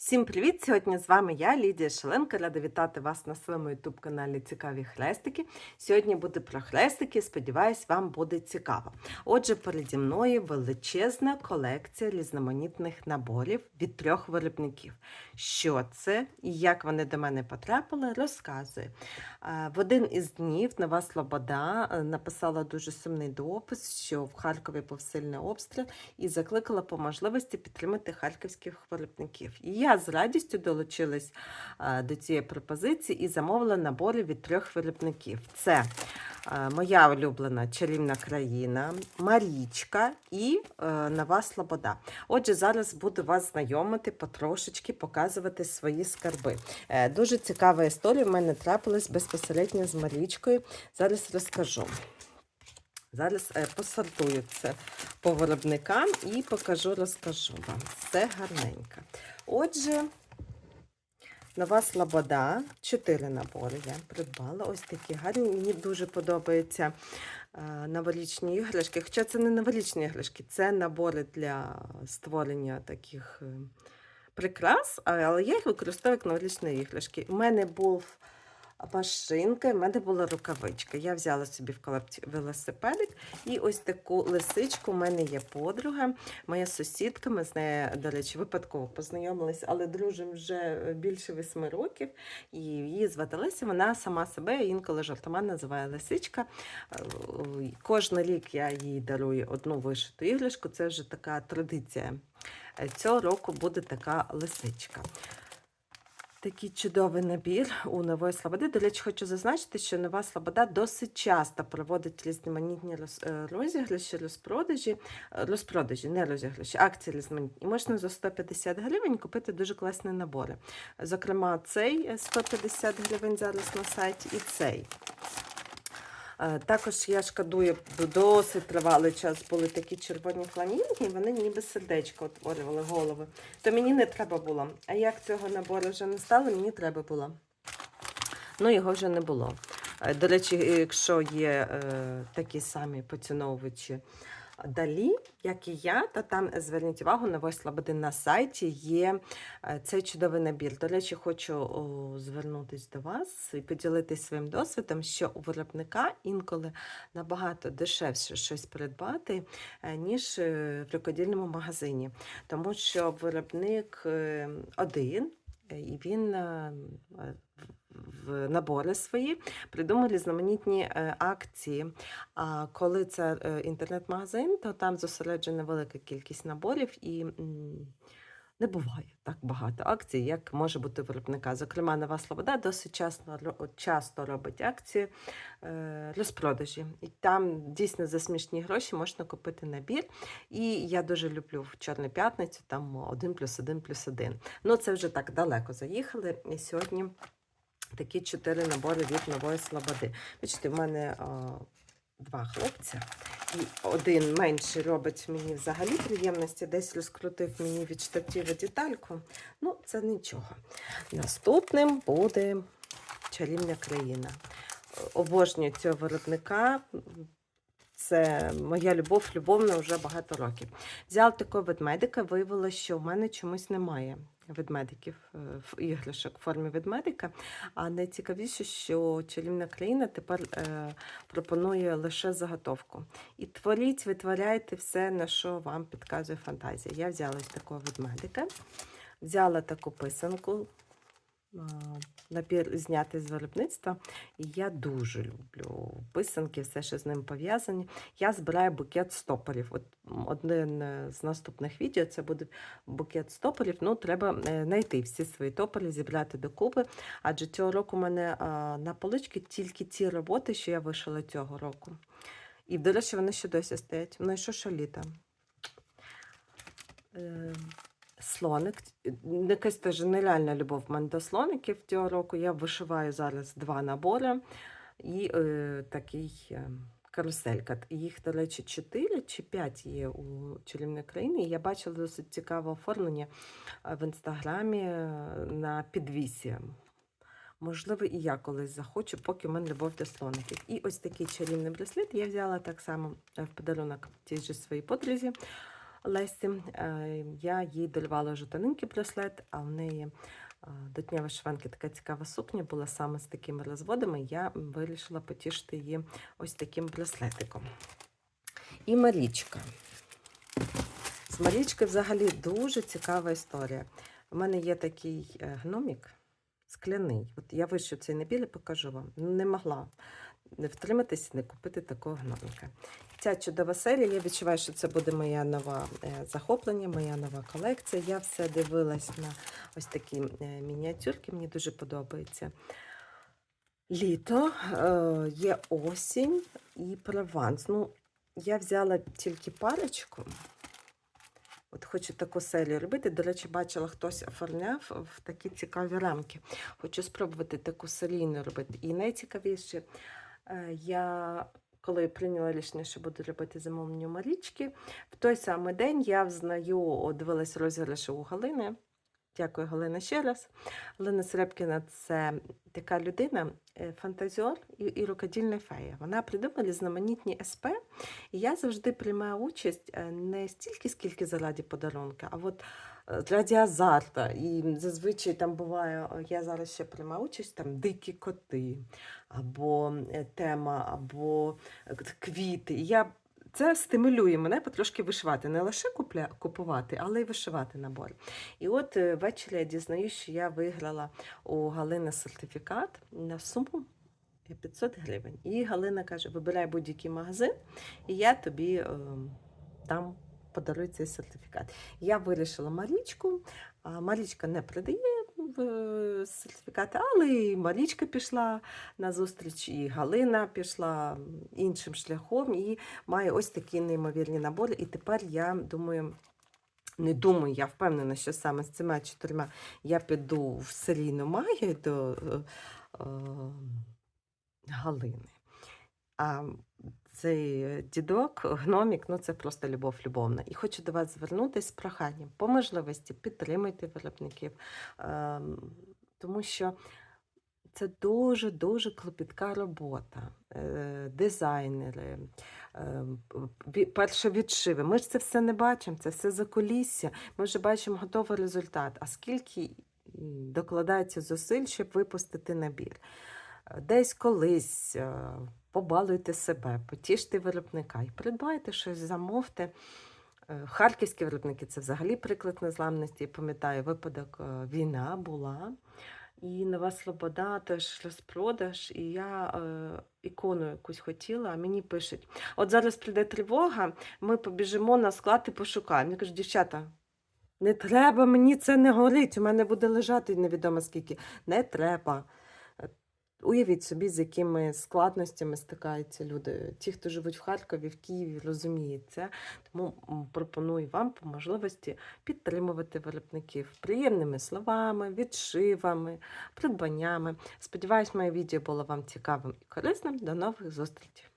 Всім привіт! Сьогодні з вами я, Лідія Шаленко. Рада вітати вас на своєму youtube каналі Цікаві хрестики. Сьогодні буде про хрестики. Сподіваюсь, вам буде цікаво. Отже, переді мною величезна колекція різноманітних наборів від трьох виробників. Що це і як вони до мене потрапили, розказую. В один із днів Нова Слобода е, написала дуже сумний допис, що в Харкові був сильний обстріл і закликала по можливості підтримати харківських виробників. І я з радістю долучилась до цієї пропозиції і замовила набори від трьох виробників. Це моя улюблена чарівна країна, Марічка і е, Нова Слобода. Отже, зараз буду вас знайомити, потрошечки показувати свої скарби. Е, Дуже цікава історія в мене трапилась безпосередньо з Марічкою. Зараз розкажу. Зараз е, посортую це по виробникам і покажу, розкажу вам. Все гарненько. Отже, нова слобода, чотири набори я придбала. Ось такі гарні. Мені дуже подобаються е, новорічні іграшки. Хоча це не новорічні іграшки, це набори для створення таких е, прикрас, але я їх використовую як новорічні іграшки. У мене був машинка, в мене була рукавичка. Я взяла собі в колекцію велосипедик і ось таку лисичку. У мене є подруга, моя сусідка. Ми з нею, до речі, випадково познайомилися, але дружимо вже більше восьми років. І її звати Леся. Вона сама себе інколи жартома називає лисичка. Е, Кожен рік я їй дарую одну вишиту іграшку. Це вже така традиція. Е, Цього року буде така лисичка. Такий чудовий набір у Нової Слободи. До речі, хочу зазначити, що Нова Слобода досить часто проводить різноманітні е, розіграші, розпродажі, е, розпродажі, не розіграші, акції різноманітні. Можна за 150 гривень купити дуже класні набори. Зокрема, цей е, 150 гривень зараз на сайті і цей. Е, Також я шкодую, досить тривалий час були такі червоні фламінги, вони ніби сердечко утворювали голови. То мені не треба було. А як цього набору вже не стало, мені треба було. Ну, його вже не було. Е, До речі, якщо є е, такі самі поціновувачі далі, як і я, то там зверніть увагу на Нової Слободи на сайті є е, цей чудовий набір. До речі, хочу звернутися до вас і поділитися своїм досвідом, що у виробника інколи набагато дешевше щось придбати, е, ніж е, в рукодільному магазині. Тому що виробник е, один, е, і він е, е, в набори свої придумали різноманітні е, акції. А коли це е, інтернет-магазин, то там зосереджена велика кількість наборів і не буває так багато акцій, як може бути виробника. Зокрема, Нова Слобода досить часто, часто робить акції е, розпродажі. І там дійсно за смішні гроші можна купити набір. І я дуже люблю в Чорну п'ятницю, там один плюс один плюс один. Ну, це вже так далеко заїхали. І сьогодні такі чотири набори від Нової Слободи. Бачите, в мене а, два хлопця, і один менший робить мені взагалі приємності, десь розкрутив мені від штатива детальку. Ну, це нічого. Наступним буде чарівна країна. Обожнюю цього виробника. Це моя любов, любовна вже багато років. Взяла такого ведмедика, виявилося, що в мене чомусь немає ведмедиків е, в іграшок в формі ведмедика. А найцікавіше, що чарівна країна тепер е, пропонує лише заготовку. І творіть, витворяйте все, на що вам підказує фантазія. Я взяла ось такого ведмедика, взяла таку писанку. А, Набір знятий з виробництва. І я дуже люблю писанки, все, що з ним пов'язані. Я збираю букет стопорів. От один е, з наступних відео це буде букет стопорів. Ну, треба е, знайти всі свої топори, зібрати докупи. Адже цього року у мене на поличці тільки ті роботи, що я вишила цього року. І, до речі, вони ще досі стоять. Ну і що що літа? Слоник. Якась теж нереальна любов в мене до слоників цього року. Я вишиваю зараз два набори і е, такий е, каруселька. Їх, до речі, чотири чи п'ять є у чарівної країни. Я бачила досить цікаве оформлення е, в інстаграмі е, на підвісі. Можливо, і я колись захочу, поки в мене любов до слоників. І ось такий чарівний браслет я взяла так само е, в подарунок тій же своїй подрузі. Лесі. Е, Я їй дарувала вже тоненький браслет, а в неї е, до Дня вишиванки така цікава сукня була саме з такими розводами. Я вирішила потішити її ось таким браслетиком. І Марічка. З Марічки взагалі дуже цікава історія. У мене є такий е, гномік скляний. От я вище цей набір і покажу вам. Не могла не втриматися, не купити такого гноміка. Ця чудова серія, я відчуваю, що це буде моя нова е, захоплення, моя нова колекція. Я все дивилась на ось такі е, мініатюрки, мені дуже подобається. Літо, е, є осінь і прованс. Ну, я взяла тільки парочку. От хочу таку серію робити. До речі, бачила, хтось оформляв в такі цікаві рамки. Хочу спробувати таку серійну робити. І найцікавіше, я коли прийняла рішення, що буду робити замовлення Марічки, в той самий день я взнаю, дивилась розіграші у Галини. Дякую, Галина, ще раз. Галина Серепкіна це така людина, е, фантазіор і, і рукодільна фея. Вона придумала різноманітні СП, і я завжди приймаю участь е, не стільки, скільки заради подарунка, а от е, раді азарта. І зазвичай там буває, я зараз ще приймаю участь, там дикі коти, або е, тема, або е, квіти. Я це стимулює мене потрошки вишивати, не лише купля, купувати, але й вишивати набори. І от ввечері я дізнаюсь, що я виграла у Галини сертифікат на суму 500 гривень. І Галина каже: вибирай будь-який магазин, і я тобі е, дам. Подарую цей сертифікат. Я вирішила Марічку. Марічка не продає е, сертифікати, але і Марічка пішла на зустріч, і Галина пішла іншим шляхом і має ось такі неймовірні набори. І тепер я думаю. Не думаю, я впевнена, що саме з цими чотирма я піду в серійну магію до е, е, Галини. А цей дідок, гномік, ну це просто любов любовна. І хочу до вас звернутися з проханням. По можливості підтримуйте виробників, ем, тому що це дуже-дуже клопітка робота. Е, Дизайнери, е, ві- першовідшиви. Ми ж це все не бачимо, це все за кулісся. Ми вже бачимо готовий результат. А скільки докладається зусиль, щоб випустити набір? Е, Десь колись е, побалуйте себе, потіште виробника і придбайте щось, замовте. Е, Харківські виробники це взагалі приклад незламності. Я пам'ятаю, випадок е, війна була. І Нова Слобода теж розпродаж, і я е, ікону якусь хотіла, а мені пишуть: от зараз прийде тривога, ми побіжимо на склад і пошукаємо. Я кажу, дівчата, не треба, мені це не горить, у мене буде лежати невідомо скільки. Не треба. Уявіть собі, з якими складностями стикаються люди. Ті, хто живуть в Харкові, в Києві, розуміють це. Тому пропоную вам по можливості підтримувати виробників приємними словами, відшивами, придбаннями. Сподіваюсь, моє відео було вам цікавим і корисним. До нових зустрічей!